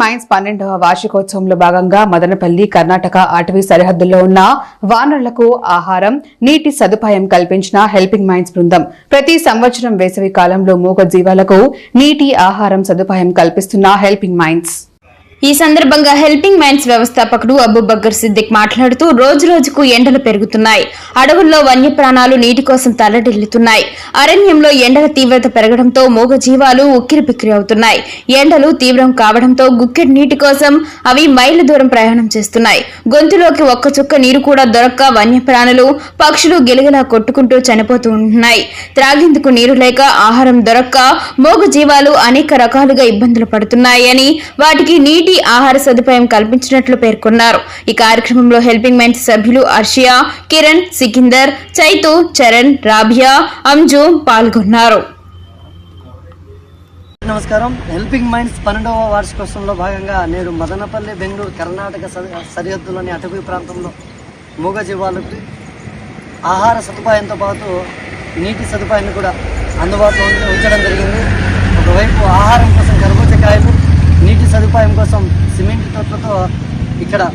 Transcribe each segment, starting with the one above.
Mines పన్నెండవ వార్షికోత్సవంలో భాగంగా మదనపల్లి కర్ణాటక అటవీ సరిహద్దుల్లో ఉన్న వానరులకు ఆహారం నీటి సదుపాయం కల్పించిన హెల్పింగ్ మైన్స్ బృందం. ప్రతి సంవత్సరం వేసవి కాలంలో మూగ జీవాలకు నీటి ఆహారం సదుపాయం కల్పిస్తున్న హెల్పింగ్ మైన్స్. ఈ సందర్భంగా హెల్పింగ్ మైన్స్ వ్యవస్థాపకుడు అబూబక్కర్ సిద్దిక్ మాట్లాడుతూ రోజు రోజుకు ఎండలు పెరుగుతున్నాయి. అడవుల్లో వన్యప్రాణాలు నీటి కోసం తల్లడిల్లుతున్నాయి అరణ్యంలో ఎండల తీవ్రత పెరగడంతో మూగ జీవాలు ఉక్కిరిబిక్కిరి అవుతున్నాయి. ఎండలు తీవ్రం కావడంతో గుక్కెడి నీటి కోసం అవి మైళ్ళ దూరం ప్రయాణం చేస్తున్నాయి. గొంతులోకి ఒక్క చుక్క నీరు కూడా దొరక్క వన్యప్రాణులు పక్షులు గిలగిలా కొట్టుకుంటూ చనిపోతూ ఉంటున్నాయి. త్రాగేందుకు నీరు లేక ఆహారం దొరక్క మూగ జీవాలు అనేక రకాలుగా ఇబ్బందులు పడుతున్నాయి అని వాటికి నీటి ఆహార సదుపాయం కల్పించినట్లు పేర్కొన్నారు. ఈ కార్యక్రమంలో హెల్పింగ్ మైండ్ సభ్యులు అర్షియా కిరణ్ సికిందర్ చైతు చరణ్ రాభియా అంజు పాల్గొన్నారు. నమస్కారం. హెల్పింగ్ మైండ్స్ పన్నెండవ వార్షికోత్సవంలో భాగంగా నేను మదనపల్లి బెంగళూరు కర్ణాటక సరిహద్దులోని అటవీ ప్రాంతంలో మూగజీవాలకు ఆహార సదుపాయంతో పాటు నీటి సదుపాయాన్ని కూడా అందుబాటులో ఉంచడం జరిగింది. ఒకవైపు ఆహారం కోసం కర్బూజకాయలు నీటి సదుపాయం కోసం సిమెంట్ తొట్లతో ఇక్కడ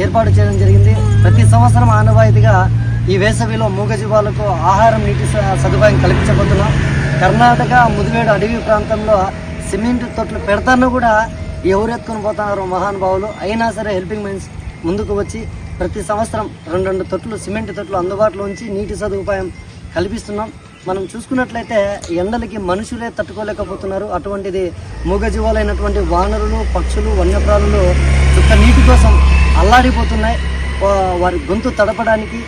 ఏర్పాటు చేయడం జరిగింది. ప్రతి సంవత్సరం ఆనవాయితీగా ఈ వేసవిలో మూగజీవాలకు ఆహారం నీటి స- సదుపాయం కల్పించబోతున్నాం. కర్ణాటక ముదివేడు అడవి ప్రాంతంలో సిమెంట్ తొట్లు పెడతాను కూడా ఎవరు ఎత్తుకొని పోతున్నారు మహానుభావులు. అయినా సరే హెల్పింగ్ మైన్స్ ముందుకు వచ్చి ప్రతి సంవత్సరం రెండు రెండు తొట్లు సిమెంట్ తొట్లు అందుబాటులో ఉంచి నీటి సదుపాయం కల్పిస్తున్నాం. మనం చూసుకున్నట్లయితే ఎండలకి మనుషులే తట్టుకోలేకపోతున్నారు. అటువంటిది మూగజీవాలైనటువంటి వానరులు పక్షులు వన్యప్రాణులు చుక్క నీటి కోసం అల్లాడిపోతున్నాయి. వారి గొంతు తడపడానికి